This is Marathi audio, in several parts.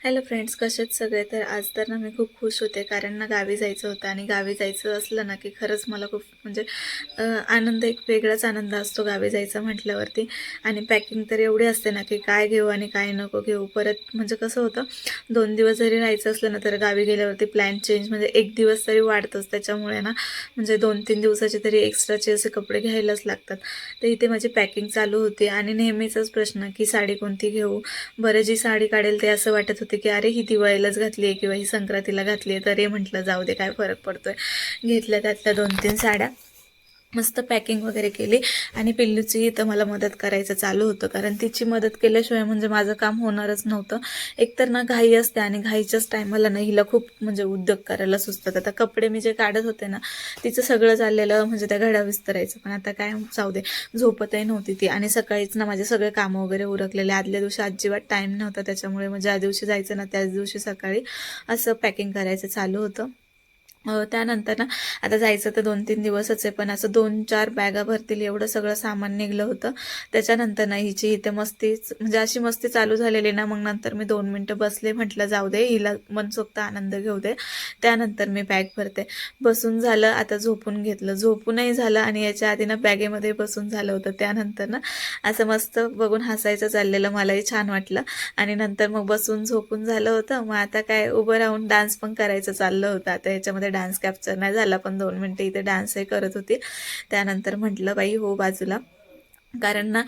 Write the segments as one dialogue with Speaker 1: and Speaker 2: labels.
Speaker 1: हॅलो फ्रेंड्स कसे आहेत सगळे? तर आज तर ना मी खूप खुश होते कारण ना गावी जायचं होतं आणि गावी जायचं असलं ना की खरंच मला खूप म्हणजे आनंद एक वेगळाच आनंद असतो गावी जायचा म्हटल्यावरती. आणि पॅकिंग तर एवढी असते ना की काय घेऊ आणि काय नको घेऊ. परत म्हणजे कसं होतं दोन दिवस जरी राहायचं असलं ना तर गावी गेल्यावरती प्लॅन चेंज म्हणजे एक दिवस तरी वाढतोच. त्याच्यामुळे ना म्हणजे दोन तीन दिवसाचे तरी एक्स्ट्राचे असे कपडे घ्यायलाच लागतात. तर इथे माझी पॅकिंग चालू होती आणि नेहमीचाच प्रश्न की साडी कोणती घेऊ? बरं जी साडी काढेल ते असं वाटत होतं की अरे ही दिवाळीलाच घातली आहे किंवा ही संक्रांतीला घातली आहे तर हे म्हटलं जाऊ दे काय फरक पडतोय. घेतल्या त्यातल्या दोन तीन साड्या. मस्त पॅकिंग वगैरे केली. आणि पिल्लूची इथं मला मदत करायचं चालू होतं. कारण तिची मदत केल्याशिवाय म्हणजे माझं काम होणारच नव्हतं. एकतर ना घाई असते आणि घाईच्याच टायमाला ना हिला खूप म्हणजे उद्योग करायला सुचतात. आता कपडे मी जे काढत होते ना तिचं सगळं चाललेलं म्हणजे त्या घड्या विस्तरायचं. पण आता काय जाऊ दे झोपतही नव्हती ती. आणि सकाळीच ना माझे सगळे कामं वगैरे उरकलेले. आदल्या दिवशी अजिबात टाईम नव्हता. त्याच्यामुळे मग ज्या दिवशी जायचं ना त्याच दिवशी सकाळी असं पॅकिंग करायचं चालू होतं. त्यानंतर ना आता जायचं तर दोन तीन दिवसच आहे पण असं दोन चार बॅगा भरतील एवढं सगळं सामान निघलं होतं. त्याच्यानंतर ना हिची इथे मस्तीच म्हणजे अशी मस्ती चालू झालेली ना मग नंतर मी दोन मिनटं बसले म्हटलं जाऊ दे हिला मनसोक्त आनंद घेऊ दे. त्यानंतर मी बॅग भरते. बसून झालं आता झोपून घेतलं. झोपूनही झालं आणि याच्या आधी ना बॅगेमध्ये बसून झालं होतं. त्यानंतर ना असं मस्त बघून हसायचं चाललेलं मलाही छान वाटलं. आणि नंतर मग बसून झोपून झालं होतं. मग आता काय उभं राहून डान्स पण करायचं चाललं होतं. आता याच्यामध्ये डान्स कॅप्चर नाही झाला पण दोन मिनटं इथे डान्सही करत होती. त्यानंतर म्हटलं बाई हो बाजूला. कारण ना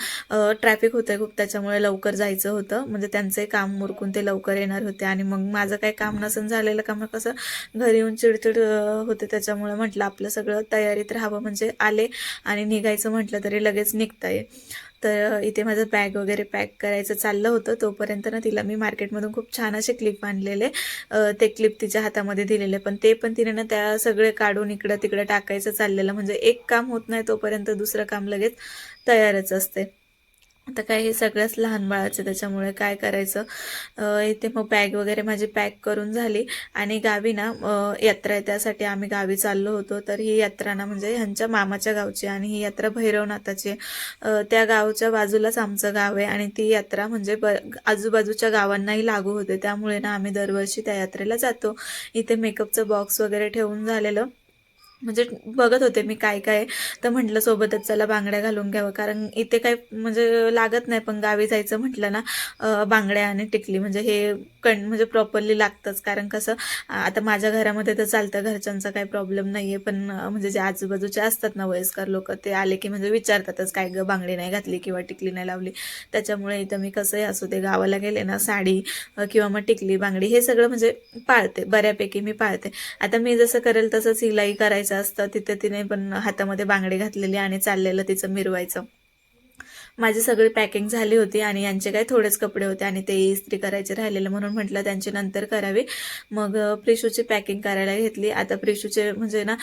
Speaker 1: ट्रॅफिक होतं खूप त्याच्यामुळे लवकर जायचं होतं. म्हणजे त्यांचंही काम मुरकून ते लवकर येणार होते. आणि मग माझं काही काम नसून झालेलं का मग कसं घरी येऊन चिडचिड होते. त्याच्यामुळे म्हटलं आपलं सगळं तयारीत राहावं. म्हणजे आले आणि निघायचं म्हटलं तरी लगेच निघता येईल. तर इथे माझं बॅग वगैरे पॅक करायचं चाललं होतं. तोपर्यंत ना तिला मी मार्केटमधून खूप छान असे क्लिप आणलेले. ते क्लिप तिच्या हातामध्ये दिलेले. पण ते पण तिने ना त्या सगळे काढून इकडं तिकडं टाकायचं चाललेलं. म्हणजे एक काम होत नाही तोपर्यंत दुसरं काम लगेच तयारच असते. आता काय हे सगळ्याच लहान बाळाचं त्याच्यामुळे काय करायचं? इथे मग बॅग वगैरे माझी पॅक करून झाली. आणि गावी ना यात्रा आहे त्यासाठी आम्ही गावी चाललो होतो. तर ही यात्रा ना म्हणजे ह्यांच्या मामाच्या गावची आणि ही यात्रा भैरवनाथाची आहे. त्या गावच्या बाजूलाच आमचं गाव आहे आणि ती यात्रा म्हणजे ब आजूबाजूच्या गावांनाही लागू होते. त्यामुळे ना आम्ही दरवर्षी त्या यात्रेला जातो. इथे मेकअपचं बॉक्स वगैरे ठेवून झालेलं. म्हणजे बघत होते मी काय काय. तर म्हटलं सोबतच चला बांगड्या घालून घ्यावं. कारण इथे काय म्हणजे लागत नाही पण गावी जायचं म्हटलं ना बांगड्या आणि टिकली. म्हणजे हे कण म्हणजे प्रॉपरली लागतंच. कारण कसं आता माझ्या घरामध्ये तर चालतं घरच्यांचा काही प्रॉब्लेम नाही आहे पण म्हणजे जे आजूबाजूचे असतात ना वयस्कर लोक ते आले की म्हणजे विचारतातच काय ग बांगडी नाही घातली किंवा टिकली नाही लावली. त्याच्यामुळे इथं मी कसंही असू दे गावाला गेले ना साडी किंवा मग टिकली बांगडी हे सगळं म्हणजे पाळते. बऱ्यापैकी मी पाळते. आता मी जसं करेल तसं शिलाई करायचं असतं तिथे तिने पण हातामध्ये बांगडी घातलेली आणि चाललेलं तिचं मिरवायचं. माझी सगळी पॅकिंग झाली होती आणि यांचे काही थोडेच कपडे होते आणि ते इस्त्री करायचे राहिलेले म्हणून म्हटलं त्यांचे नंतर करावे. मग प्रिशूची पॅकिंग करायला घेतली. आता प्रिशूचे म्हणजे ना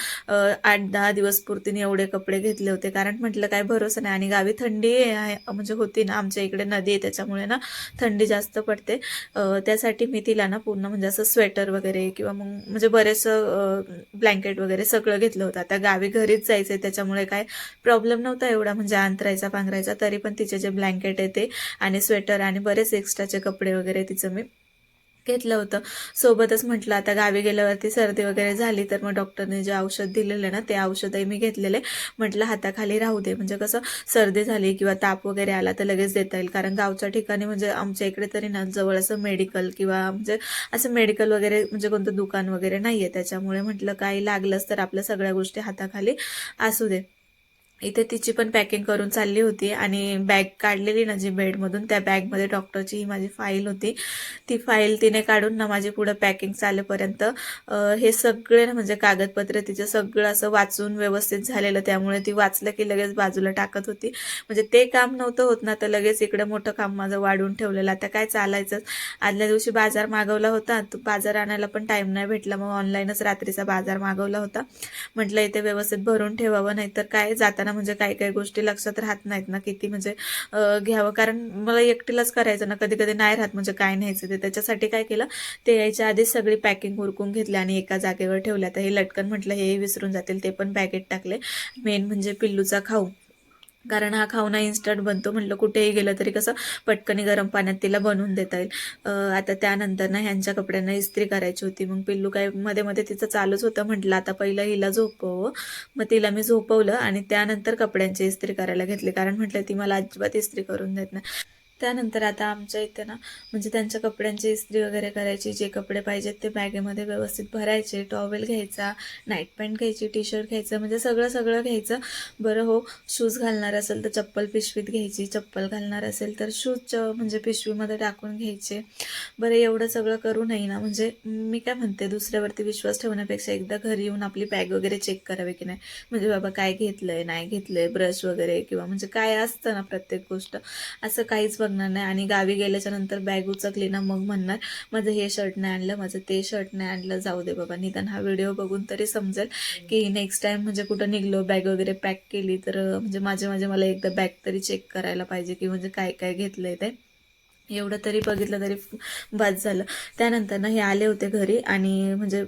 Speaker 1: आठ दहा दिवस पुरतीने एवढे कपडे घेतले होते. कारण म्हटलं काय भरोसा नाही आणि गावी थंडी आहे म्हणजे होती ना आमच्या इकडे नदी आहे त्याच्यामुळे ना थंडी जास्त पडते. त्यासाठी मी तिला ना पूर्ण म्हणजे असं स्वेटर वगैरे किंवा मग म्हणजे बरेचसं ब्लँकेट वगैरे सगळं घेतलं होतं. आता गावी घरीच जायचं आहे त्याच्यामुळे काय प्रॉब्लेम नव्हता एवढा म्हणजे अंतरायचा पांघरायचा तरी पण तिचे जे ब्लँकेट आहे ते आणि स्वेटर आणि बरेच एक्स्ट्राचे कपडे वगैरे तिचं मी घेतलं होतं. सोबतच म्हटलं आता गावी गेल्यावरती सर्दी वगैरे झाली तर मग डॉक्टरने जे औषध दिलेलं ना ते औषधही मी घेतलेले म्हटलं हाताखाली राहू दे. म्हणजे कसं सर्दी झाली किंवा ताप वगैरे आला तर लगेच देता येईल. कारण गावच्या ठिकाणी म्हणजे आमच्या इकडे तरी ना जवळ असं मेडिकल किंवा म्हणजे असं मेडिकल वगैरे म्हणजे कोणतं दुकान वगैरे नाही आहे त्याच्यामुळे म्हटलं काही लागलंच तर आपल्या सगळ्या गोष्टी हाताखाली असू दे. इथे तिची पण पॅकिंग करून चालली होती आणि बॅग काढलेली ना जी बेडमधून त्या बॅगमध्ये डॉक्टरची ही माझी फाईल होती. ती फाईल तिने काढून ना माझी पुढं पॅकिंग चालेपर्यंत हे सगळे ना म्हणजे कागदपत्र तिचं सगळं असं वाचून व्यवस्थित झालेलं त्यामुळे ती वाचलं की लगेच बाजूला टाकत होती. म्हणजे ते काम नव्हतं होत ना तर लगेच इकडं मोठं काम माझं वाढून ठेवलेलं. आता काय चालायचं आदल्या दिवशी बाजार मागवला होता तो बाजार आणायला पण टाईम नाही भेटला. मग ऑनलाईनच रात्रीचा बाजार मागवला होता. म्हटलं इथे व्यवस्थित भरून ठेवावं नाहीतर काय जाताना म्हणजे काही काही गोष्टी लक्षात राहत नाहीत ना किती म्हणजे घ्यावं. कारण मला एकटीलाच करायचं ना कधी कधी नाही राहत म्हणजे काय न्यायचं ते. त्याच्यासाठी काय केलं ते यायच्या आधीच सगळी पॅकिंग उरकून घेतली आणि एका जागेवर ठेवल्या. तर हे लटकन म्हटलं हे विसरून जातील ते पण पॅकेट टाकले. मेन म्हणजे पिल्लूचा खाऊ. कारण हा खावणा इन्स्टंट बनतो. म्हटलं कुठेही गेलं तरी कसं पटकनी गरम पाण्यात तिला बनवून देता येईल. आता त्यानंतर ना ह्यांच्या कपड्यांना इस्त्री करायची होती. मग पिल्लू काय मध्ये मध्ये तिचं चालूच होतं. म्हटलं आता पहिलं हिला झोपव. मग तिला मी झोपवलं आणि त्यानंतर कपड्यांची इस्त्री करायला घेतली. कारण म्हटलं ती मला अजिबात इस्त्री करून देत नाही. त्यानंतर आता आमच्या इथे ना म्हणजे त्यांच्या कपड्यांची इस्त्री वगैरे करायची जे कपडे पाहिजेत ते बॅगेमध्ये व्यवस्थित भरायचे टॉवेल घ्यायचा नाईट पॅन्ट घ्यायची टी शर्ट घ्यायचं म्हणजे सगळं सगळं घ्यायचं. बरं हो शूज घालणार असेल तर चप्पल पिशवीत घ्यायची चप्पल घालणार असेल तर शूज म्हणजे पिशवीमध्ये टाकून घ्यायचे. बरं एवढं सगळं करू नाही ना म्हणजे मी काय म्हणते दुसऱ्यावरती विश्वास ठेवण्यापेक्षा एकदा घरी येऊन आपली बॅग वगैरे चेक करावी की नाही. म्हणजे बाबा काय घेतलंय नाही घेतलंय ब्रश वगैरे किंवा म्हणजे काय असतं ना प्रत्येक गोष्ट. असं काहीच बघणार नाही. आणि गावी गेल्याच्यानंतर बॅग उचकली ना मग म्हणणार माझं हे शर्ट नाही आणलं माझं ते शर्ट नाही आणलं जाऊ दे बाबा निदान हा व्हिडिओ बघून तरी समजेल की नेक्स्ट टाइम म्हणजे कुठं निघलो बॅग वगैरे पॅक केली तर म्हणजे माझे माझे मला एकदा बॅग तरी चेक करायला पाहिजे की म्हणजे काय काय घेतलंय ते. एवढं तरी बघितलं तरी बाद झालं. त्यानंतर ना हे आले होते घरी आणि म्हणजे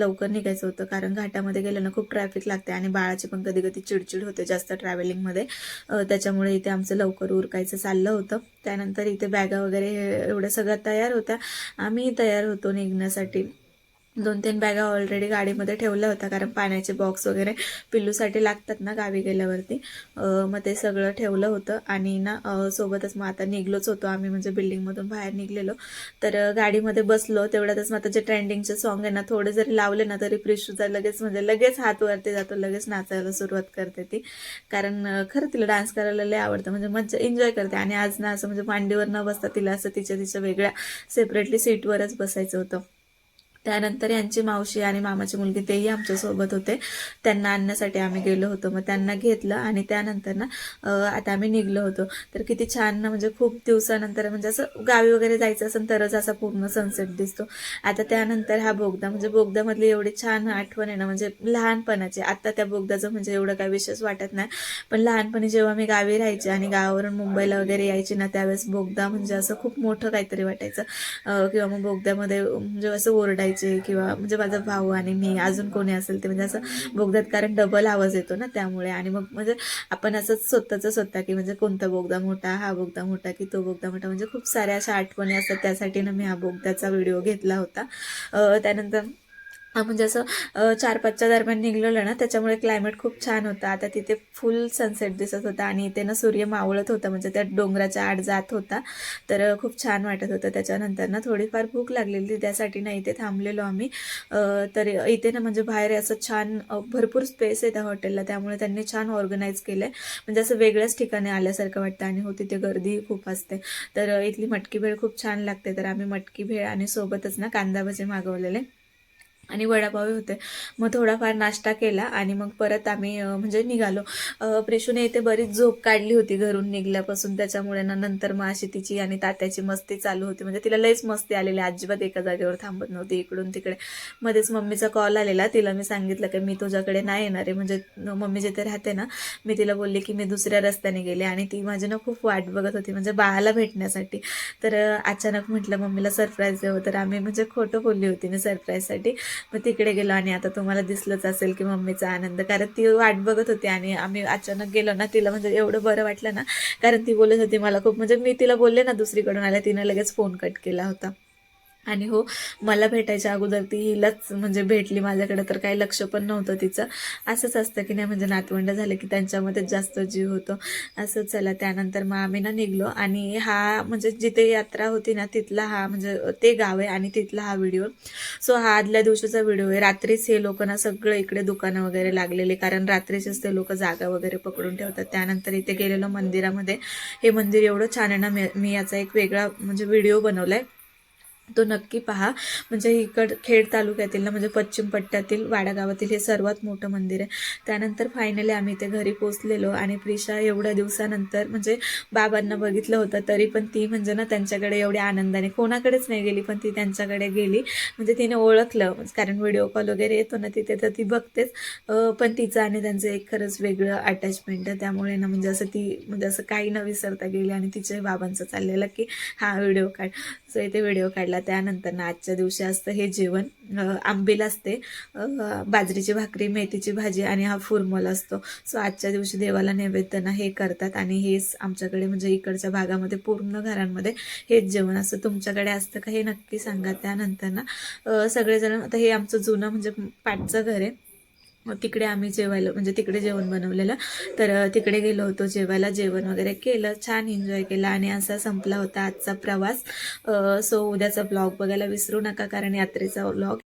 Speaker 1: लवकर निघायचं होतं कारण घाटामध्ये गेलं ना खूप ट्रॅफिक लागते आणि बाळाची पण कधी कधी चिडचिड होते जास्त ट्रॅव्हलिंगमध्ये त्याच्यामुळे इथे आमचं लवकर उरकायचं चाललं होतं. त्यानंतर इथे बॅगा वगैरे हे एवढ्या सगळ्या तयार होत्या. आम्ही तयार होतो निघण्यासाठी. दोन तीन बॅगा ऑलरेडी गाडीमध्ये ठेवल्या होत्या कारण पाण्याचे बॉक्स वगैरे पिल्लूसाठी लागतात ना गावी गेल्यावरती. मग ते सगळं ठेवलं होतं आणि ना सोबतच मग आता निघलोच होतो आम्ही म्हणजे बिल्डिंगमधून बाहेर निघलेलो. तर गाडीमध्ये बसलो तेवढ्यातच मग आता जे ट्रेंडिंगचे सॉन्ग आहे ना थोडे जरी लावले ना तरी प्रिशूचा लगेच म्हणजे लगेच हात वरती जातो लगेच नाचायला सुरुवात करते ती. कारण खरं तिला डान्स करायला लय आवडतं म्हणजे मज्जा एन्जॉय करते. आणि आज ना असं म्हणजे मांडीवर न बसता तिला असं तिच्या तिच्या वेगळ्या सेपरेटली सीटवरच बसायचं होतं. त्यानंतर यांची मावशी आणि मामाची मुलगी तेही आमच्यासोबत होते. त्यांना आणण्यासाठी आम्ही गेलो होतो. मग त्यांना घेतलं आणि त्यानंतर ना आता आम्ही निघलो होतो. तर किती छान ना म्हणजे खूप दिवसानंतर म्हणजे असं गावी वगैरे जायचं असेल तरच असा पूर्ण सनसेट दिसतो. आता त्यानंतर हा बोगदा म्हणजे बोगद्यामधली एवढी छान आठवण आहे ना म्हणजे लहानपणाची. आता त्या बोगद्याचं म्हणजे एवढं काही विशेष वाटत नाही. पण लहानपणी जेव्हा मी गावी राहायचे आणि गावावरून मुंबईला वगैरे यायची ना त्यावेळेस बोगदा म्हणजे असं खूप मोठं काहीतरी वाटायचं. किंवा मग बोगद्यामध्ये म्हणजे असं ओरडायचं. किंवा म्हणजे माझा भाऊ आणि मी अजून कोणी असेल ते म्हणजे असं बोगद्यात कारण डबल आवाज येतो ना त्यामुळे. आणि मग म्हणजे आपण असंच स्वतःचं स्वतः की म्हणजे कोणता बोगदा मोठा हा बोगदा मोठा की तो बोगदा मोठा. म्हणजे खूप साऱ्या अशा आठवणी असतात. त्यासाठी ना मी हा बोगद्याचा व्हिडिओ घेतला होता. त्यानंतर आपण म्हणजे जसं चार पाचच्या दरम्यान निघलेलं ना त्याच्यामुळे क्लायमेट खूप छान होता. आता तिथे फुल सनसेट दिसत होता आणि इथे ना सूर्य मावळत होता म्हणजे त्या डोंगराच्या आड जात होता. तर खूप छान वाटत होतं. त्याच्यानंतर ना थोडीफार भूक लागलेली त्यासाठी ना इथे थांबलेलो आम्ही. तर इथे ना म्हणजे बाहेर असं छान भरपूर स्पेस आहे त्या हॉटेलला त्यामुळे त्यांनी छान ऑर्गनाईज केलं आहे म्हणजे असं वेगळ्याच ठिकाणी आल्यासारखं वाटतं आणि हो तिथे गर्दी खूप असते. तर इथली मटकी भेळ खूप छान लागते. तर आम्ही मटकी भेळ आणि सोबतच ना कांदा भजे मागवलेले. आणि वडापाव होते. मग थोडाफार नाश्ता केला आणि मग परत आम्ही म्हणजे निघालो. प्रेशूने इथे बरीच झोप काढली होती घरून निघल्यापासून. त्याच्यामुळे ना नंतर मग अशी तिची आणि तात्याची मस्ती चालू होती. म्हणजे तिला लईच मस्ती आलेली. अजिबात एका जागेवर थांबत नव्हती. इकडून तिकडे मध्येच मम्मीचा कॉल आलेला. तिला मी सांगितलं की मी तुझ्याकडे नाही येणार आहे. म्हणजे मम्मी जिथे राहते ना मी तिला बोलली की मी दुसऱ्या रस्त्याने गेले आणि ती माझी ना खूप वाट बघत होती. म्हणजे बाळाला भेटण्यासाठी. तर अचानक म्हटलं मम्मीला सरप्राईज देऊ तर आम्ही म्हणजे खोटं बोलली होती मी सरप्राईजसाठी. मग तिकडे गेलो आणि आता तुम्हाला दिसलंच असेल की मम्मीचा आनंद. कारण ती वाट बघत होती आणि आम्ही अचानक गेलो ना तिला म्हणजे एवढं बरं वाटलं ना कारण ती बोलत होती मला खूप म्हणजे मी तिला बोलले ना दुसरीकडून आल्या तिनं लगेच फोन कट केला होता. आणि हो मला भेटायच्या अगोदर ती हिलाच म्हणजे भेटली माझ्याकडे तर काही लक्ष पण नव्हतं तिचं. असंच असतं की नाही म्हणजे नातवंड झालं की त्यांच्यामध्ये जास्त जीव होतो. असं चला त्यानंतर मग आम्ही ना निघलो आणि हा म्हणजे जिथे यात्रा होती ना तिथला हा म्हणजे ते गाव आहे आणि तिथला हा व्हिडिओ. सो हा आदल्या दिवशीचा व्हिडिओ आहे. रात्रीच हे लोक ना सगळं इकडे दुकानं वगैरे लागलेले कारण रात्रीचेच ते लोक जागा वगैरे पकडून ठेवतात. त्यानंतर इथे गेलेलो मंदिरामध्ये. हे मंदिर एवढं छान आहे ना मी मी याचा एक वेगळा म्हणजे व्हिडिओ बनवला आहे तो नक्की पहा. म्हणजे इकड खेड तालुक्यातील ना म्हणजे पश्चिम पट्ट्यातील वाडागावातील हे सर्वात मोठं मंदिर आहे. त्यानंतर फायनली आम्ही इथे घरी पोचलेलो आणि प्रिशा एवढ्या दिवसानंतर म्हणजे बाबांना बघितलं होतं तरी पण ती म्हणजे ना त्यांच्याकडे एवढ्या आनंदाने कोणाकडेच नाही गेली पण ती त्यांच्याकडे गेली. म्हणजे तिने ओळखलं कारण व्हिडिओ कॉल वगैरे येतो ना तिथे तर ती बघतेच. पण तिचं आणि त्यांचं एक खरंच वेगळं अटॅचमेंट आहे. त्यामुळे ना म्हणजे असं ती म्हणजे असं काही न विसरता गेली आणि तिच्या बाबांचं चाललेलं की हा व्हिडिओ काढ. सो इथे व्हिडिओ काढला. केला. त्यानंतर ना आजच्या दिवशी असतं हे जेवण आंबील असते. बाजरीची भाकरी मेथीची भाजी आणि हा फुरमल असतो. सो आजच्या दिवशी देवाला नैवेद्यनं हे करतात आणि हेच आमच्याकडे म्हणजे इकडच्या भागामध्ये पूर्ण घरांमध्ये हेच जेवण असतं. तुमच्याकडे असतं का हे नक्की सांगा. त्यानंतर ना सगळेजण आता हे आमचं जुनं म्हणजे पाठचं घर आहे. मग तिकडे आम्ही जेवायला म्हणजे तिकडे जेवण बनवलेलं. तर तिकडे गेलो होतो जेवायला. जेवण वगैरे केलं छान एन्जॉय केला आणि असा संपला होता आजचा प्रवास. सो उद्याचा ब्लॉग बघायला विसरू नका कारण यात्रेचा ब्लॉग